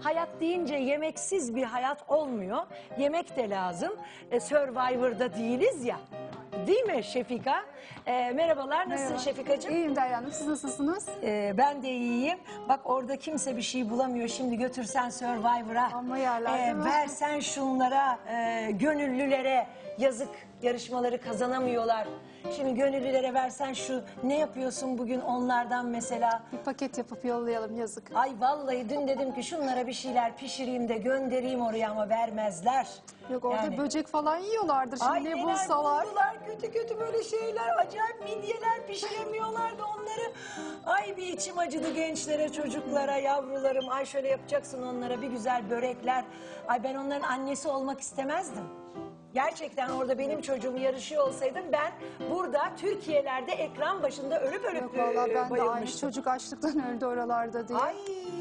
Hayat deyince yemeksiz bir hayat olmuyor. Yemek de lazım. E, Survivor'da değiliz ya. Değil mi Şefika? E, merhabalar, nasılsın Merhaba. Şefikacığım? İyiyim Derya Hanım. Siz nasılsınız? E, ben de iyiyim. Bak orada kimse bir şey bulamıyor. Şimdi götürsen Survivor'a. Amma yerler değil mi? versen şunlara, e, gönüllülere yazık yarışmaları kazanamıyorlar. Şimdi gönüllülere versen şu ne yapıyorsun bugün onlardan mesela? Bir paket yapıp yollayalım yazık. Ay vallahi dün dedim ki şunlara bir şeyler pişireyim de göndereyim oraya ama vermezler. Yok orada Yani- böcek falan yiyorlardır şimdi Ay ne neler bulsalar. buldular kötü kötü böyle şeyler acayip midyeler pişiremiyorlar da onları. Ay bir içim acıdı gençlere çocuklara yavrularım. Ay şöyle yapacaksın onlara bir güzel börekler. Ay ben onların annesi olmak istemezdim. Gerçekten orada benim çocuğum yarışıyor olsaydım ben burada Türkiye'lerde ekran başında ölüp ölüp Yok e, ben de aynı bayılmıştım. çocuk açlıktan öldü oralarda diye. Ay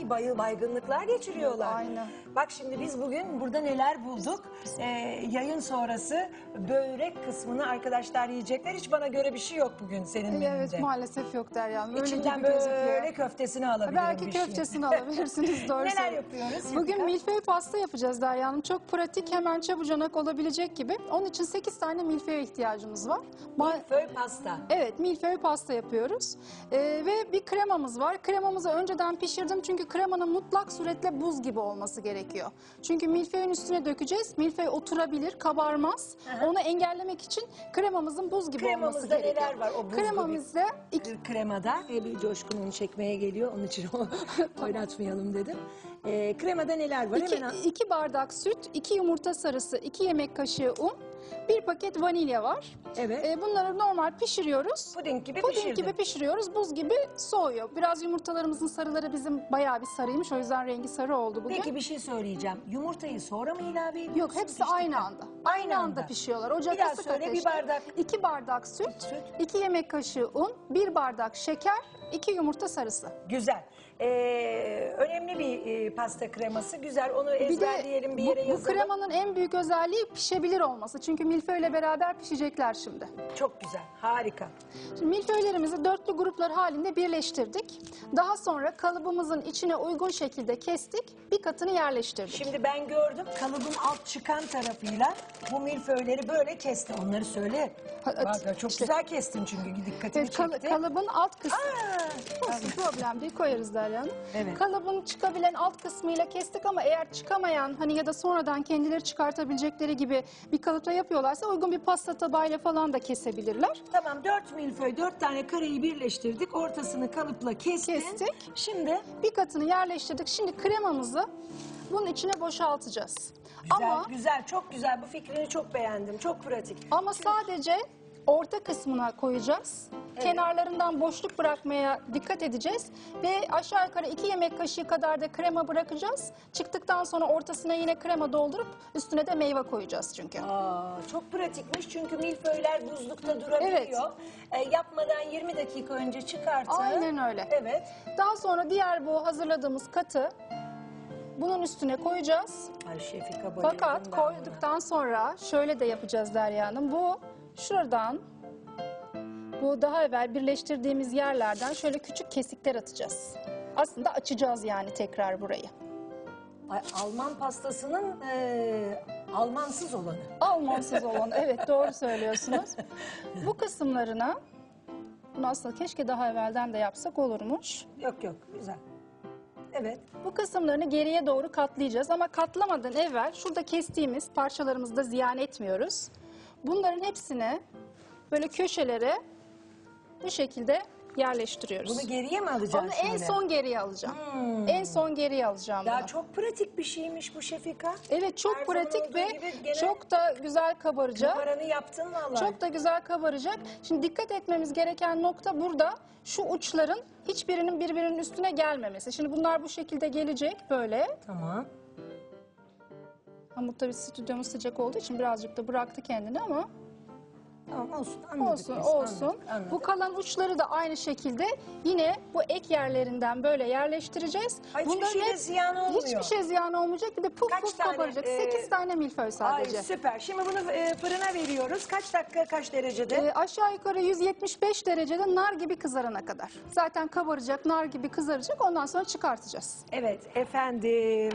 bayıl baygınlıklar geçiriyorlar. Aynen. Bak şimdi biz bugün burada neler bulduk? Ee, yayın sonrası börek kısmını arkadaşlar yiyecekler. Hiç bana göre bir şey yok bugün senin menünde. Evet maalesef yok Derya Hanım. Öyle İçinden gibi gözüküyor. böyle köftesini alabilirim Belki bir şey. köftesini alabilirsiniz doğru Neler yapıyoruz? Bugün milföy pasta yapacağız Derya Hanım. Çok pratik hemen çabucanak olabilecek gibi. Onun için 8 tane milföye ihtiyacımız var. Milföy pasta. Evet, milföy pasta yapıyoruz. Ee, ve bir kremamız var. Kremamızı önceden pişirdim çünkü kremanın mutlak suretle buz gibi olması gerekiyor. Çünkü milföyün üstüne dökeceğiz. Milföy oturabilir, kabarmaz. Onu engellemek için kremamızın buz gibi olması Kremamızda gerekiyor. neler var o buzlu Kremamızda iki, Bir kremada Eylül Coşkun onu çekmeye geliyor. Onun için o oynatmayalım dedim. Ee, kremada neler var? iki, Hemen al- iki bardak süt, iki yumurta sarısı, iki yemek kaşığı un, bir paket vanilya var. Evet. Ee, bunları normal pişiriyoruz. Puding gibi Puding pişirdin. gibi pişiriyoruz. Buz gibi soğuyor. Biraz yumurtalarımızın sarıları bizim bayağı bir sarıymış. O yüzden rengi sarı oldu bugün. Peki bir şey söyleyeceğim. Yumurtayı sonra mı ilave ediyorsun? Yok hepsi piştikten? aynı anda. Aynı Aynı anda. anda pişiyorlar. Ocak Bir daha kısık söyle, bir ateşte. bardak. İki bardak süt, Süt. iki yemek kaşığı un, bir bardak şeker, iki yumurta sarısı. Güzel. Ee, önemli bir e, pasta kreması. Güzel. Onu Bir de ezberleyelim bir bu, yere bu yazalım. kremanın en büyük özelliği pişebilir olması. Çünkü milföyle beraber pişecekler şimdi. Çok güzel. Harika. Şimdi milföylerimizi dörtlü gruplar halinde birleştirdik. Daha sonra kalıbımızın içine uygun şekilde kestik. Bir katını yerleştirdik. Şimdi ben gördüm kalıbın alt çıkan tarafıyla bu milföyleri böyle kesti. Onları söyle. Ha, Bak, çok işte- güzel kestin çünkü dikkatimi Evet, kal- çekti. kalıbın alt kısmı. Olsun problem değil koyarız Hanım. Evet. Kalıbın çıkabilen alt kısmıyla kestik ama eğer çıkamayan hani ya da sonradan kendileri çıkartabilecekleri gibi bir kalıpla yapıyorlarsa uygun bir pasta tabağıyla falan da kesebilirler. Tamam dört milföy, dört tane kareyi birleştirdik. Ortasını kalıpla kestin. Kestik. Şimdi Bir katını yerleştirdik. Şimdi kremamızı bunun içine boşaltacağız. güzel, Ama güzel, çok güzel. Bu fikrini çok beğendim. Çok pratik. ama sadece orta kısmına koyacağız. Kenarlarından boşluk bırakmaya dikkat edeceğiz ve aşağı yukarı iki yemek kaşığı kadar da krema bırakacağız. Çıktıktan sonra ortasına yine krema doldurup üstüne de meyve koyacağız çünkü. Aa, çok pratikmiş çünkü milföyler buzlukta durabiliyor. E, yapmadan 20 dakika önce çıkartın. Aynen öyle. Evet. Daha sonra diğer bu hazırladığımız katı bunun üstüne koyacağız. Ay Şefika Fakat ben buna. koyduktan sonra şöyle de yapacağız Derya Hanım. Bu şuradan bu daha evvel birleştirdiğimiz yerlerden şöyle küçük kesikler atacağız. Aslında açacağız yani tekrar burayı. Ay, Alman pastasının e, Almansız olanı. Almansız olan evet doğru söylüyorsunuz. Bu kısımlarına bunu aslında keşke daha evvelden de yapsak olurmuş. Yok yok güzel. Evet. Bu kısımlarını geriye doğru katlayacağız ama katlamadan evvel şurada kestiğimiz parçalarımızı da ziyan etmiyoruz. Bunların hepsini böyle köşelere bu şekilde yerleştiriyoruz. Bunu geriye mi alacağız Onu en şöyle? son geriye alacağım. Hmm. En son geriye alacağım Ya bunu. çok pratik bir şeymiş bu Şefika. Evet çok Her pratik ve çok da güzel kabaracak. Numaranı yaptın valla. Çok da güzel kabaracak. Şimdi dikkat etmemiz gereken nokta burada. Şu uçların hiçbirinin birbirinin üstüne gelmemesi. Şimdi bunlar bu şekilde gelecek böyle. Tamam. Hamur tabii stüdyomuz sıcak olduğu için birazcık da bıraktı kendini ama Tamam olsun anladık Olsun, biz, olsun. anladık, anladık. Bu kalan uçları da aynı şekilde yine bu ek yerlerinden böyle yerleştireceğiz. Ay, hiçbir şey de ziyan olmuyor. Hiçbir şey ziyan olmayacak. Bir de puf Kaç puf tane, kabaracak. e, 8 tane milföy Ay sadece. süper. Şimdi bunu e, fırına veriyoruz. Kaç dakika kaç derecede? E, aşağı yukarı 175 derecede nar gibi kızarana kadar. Zaten kabaracak, nar gibi kızaracak. Ondan sonra çıkartacağız. Evet efendim.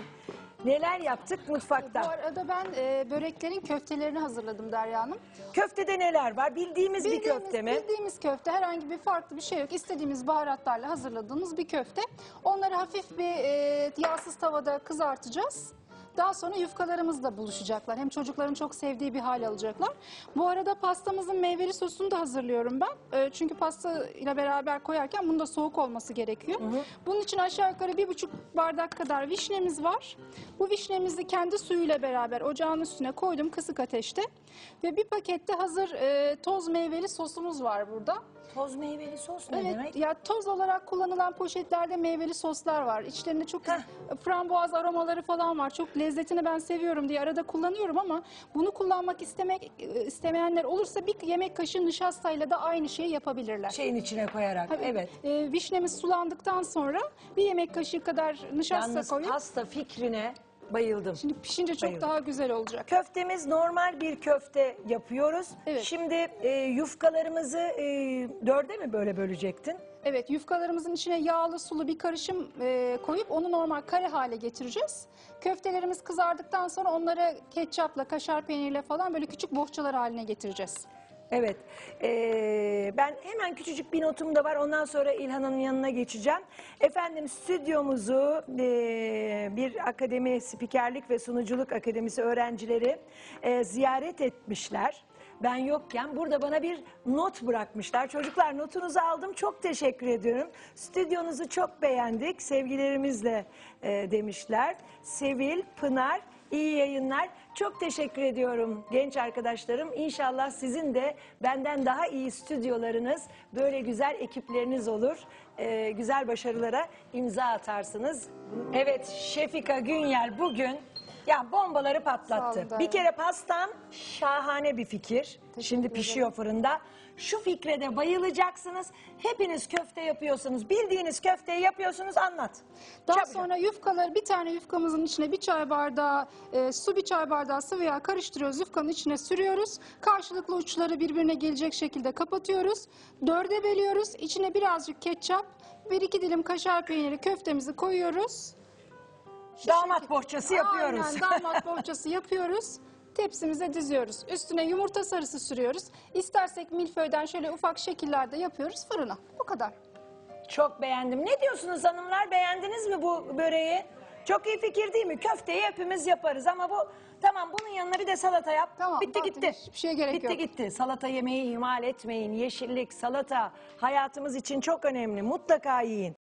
Neler yaptık Bu mutfakta? arada ben e, böreklerin köftelerini hazırladım Derya Hanım. Köftede neler var? Bildiğimiz, bir köfte mi? Bildiğimiz köfte herhangi bir farklı bir şey yok. İstediğimiz baharatlarla hazırladığımız bir köfte. Onları hafif bir e, yağsız tavada kızartacağız. Daha sonra yufkalarımızla buluşacaklar. Hem çocukların çok sevdiği bir hal alacaklar. Bu arada pastamızın meyveli sosunu da hazırlıyorum ben. E, çünkü pasta ile beraber koyarken bunun da soğuk olması gerekiyor. Bunun için aşağı yukarı bir buçuk bardak kadar vişnemiz var. Bu vişnemizi kendi suyuyla beraber ocağın üstüne koydum kısık ateşte. Ve bir pakette hazır e, toz meyveli sosumuz var burada. Toz meyveli sos ne Evet, demek? ya toz olarak kullanılan poşetlerde meyveli soslar var. İçlerinde çok frambuaz aromaları falan var. Çok lezzetini ben seviyorum diye arada kullanıyorum ama bunu kullanmak istemek istemeyenler olursa bir yemek kaşığı nişastayla da aynı şeyi yapabilirler. Şeyin içine koyarak. Tabii, Evet. e, vişnemiz sulandıktan sonra bir yemek kaşığı kadar nişasta Yalnız koyup pasta fikrine bayıldım. şimdi pişince çok Bayıldım. daha güzel olacak. Köftemiz normal bir köfte yapıyoruz. Evet. Şimdi e, yufkalarımızı e, dörde mi böyle bölecektin? Evet yufkalarımızın içine yağlı sulu bir karışım e, koyup onu normal kare hale getireceğiz. Köftelerimiz kızardıktan sonra onları ketçapla, kaşar peyniriyle falan böyle küçük bohçalar haline getireceğiz. Evet. Ee, ben hemen küçücük bir notum da var. Ondan sonra İlhan'ın yanına geçeceğim. Efendim stüdyomuzu ee, bir akademi, spikerlik ve sunuculuk akademisi öğrencileri ee, ziyaret etmişler. Ben yokken burada bana bir not bırakmışlar. Çocuklar notunuzu aldım. Çok teşekkür ediyorum. Stüdyonuzu çok beğendik. Sevgilerimizle ee, demişler. Sevil, Pınar, İyi yayınlar. Çok teşekkür ediyorum genç arkadaşlarım. İnşallah sizin de benden daha iyi stüdyolarınız, böyle güzel ekipleriniz olur. Ee, güzel başarılara imza atarsınız. Evet Şefika Günyel bugün ya bombaları Sağ patlattı. olun. Bir kere pastam şahane bir fikir. Şimdi ederim. pişiyor fırında. Şu fikre de bayılacaksınız. Hepiniz köfte yapıyorsunuz. Bildiğiniz köfteyi yapıyorsunuz. Anlat. Daha Çabucak. sonra yufkaları bir tane yufkamızın içine bir çay bardağı e, su bir çay bardağı sıvı yağ karıştırıyoruz. Yufkanın içine sürüyoruz. Karşılıklı uçları birbirine gelecek şekilde kapatıyoruz. Dörde bölüyoruz. İçine birazcık ketçap, bir iki dilim kaşar peyniri köftemizi koyuyoruz. Damat bohçası yapıyoruz. Aynen damat bohçası yapıyoruz. Tepsimize diziyoruz. Üstüne yumurta sarısı sürüyoruz. İstersek milföyden şöyle ufak şekillerde yapıyoruz fırına. Bu kadar. Çok beğendim. Ne diyorsunuz hanımlar? Beğendiniz mi bu böreği? Çok iyi fikir değil mi? Köfteyi hepimiz yaparız ama bu tamam bunun yanına bir de salata yap. Tamam, Bitti gitti. hiçbir şeye gerek Bitti yok. gitti. Salata yemeği ihmal etmeyin. Yeşillik, salata hayatımız için çok önemli. Mutlaka yiyin.